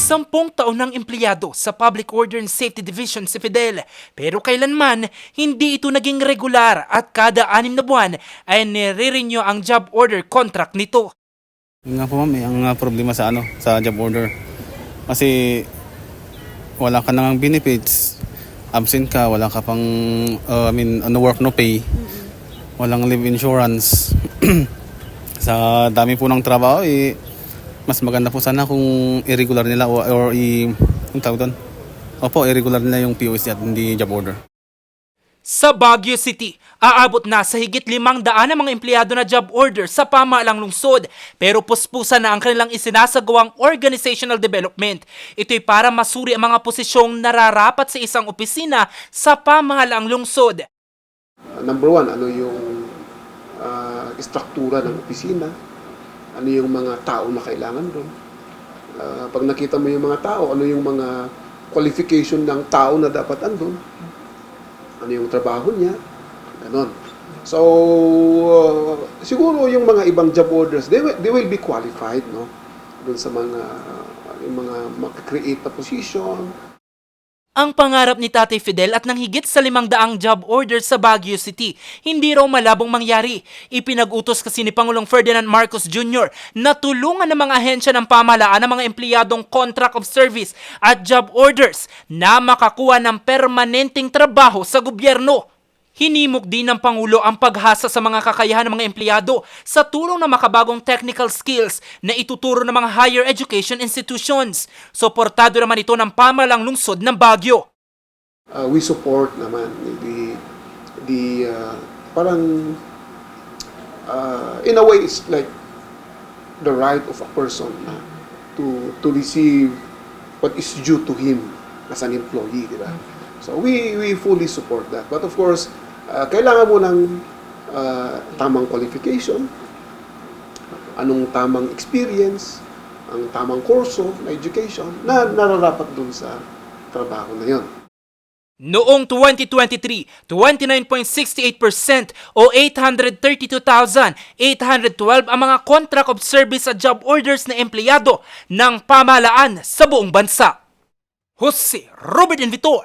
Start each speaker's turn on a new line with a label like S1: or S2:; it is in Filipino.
S1: Sampung taon ng empleyado sa Public Order and Safety Division si Fidel pero kailanman hindi ito naging regular at kada anim na buwan ay nire-renew ang job order contract nito.
S2: Nga po ma'am, eh, ang uh, problema sa ano, sa job order. Kasi wala ka nang benefits, absent ka, wala ka pang, uh, I mean, no work, no pay, walang live insurance. sa dami po ng trabaho, eh, mas maganda po sana kung irregular nila o, or i, yung tawag doon? Opo, irregular nila yung POC at hindi job order.
S1: Sa Baguio City, aabot na sa higit limang daan ang mga empleyado na job order sa pamahalang lungsod pero puspusan na ang kanilang isinasagawang organizational development. Ito'y para masuri ang mga posisyong nararapat sa isang opisina sa pamahalaang lungsod.
S3: Number one, ano yung uh, istruktura ng opisina, ano yung mga tao na kailangan doon. Uh, pag nakita mo yung mga tao, ano yung mga qualification ng tao na dapat andun, ano yung trabaho niya, ganon. So, uh, siguro yung mga ibang job orders, they they will be qualified, no? Doon sa mga, yung mga makakreate na position,
S1: Ang pangarap ni Tatay Fidel at ng higit sa limang daang job order sa Baguio City, hindi raw malabong mangyari. Ipinag-utos kasi ni Pangulong Ferdinand Marcos Jr. na tulungan ng mga ahensya ng pamahalaan ng mga empleyadong contract of service at job orders na makakuha ng permanenteng trabaho sa gobyerno. Hinimok din ng Pangulo ang paghasa sa mga kakayahan ng mga empleyado sa tulong ng makabagong technical skills na ituturo ng mga higher education institutions. Suportado naman ito ng pamalang lungsod ng Baguio.
S3: uh, we support naman the the uh, parang uh, in a way it's like the right of a person na to to receive what is due to him as an employee, di ba? So we we fully support that. But of course, uh, kailangan mo ng uh, tamang qualification, anong tamang experience, ang tamang kurso na education na nararapat dun sa trabaho na yon.
S1: Noong 2023, 29.68% o 832,812 ang mga contract of service at job orders na empleyado ng pamahalaan sa buong bansa. Jose Robert Invitor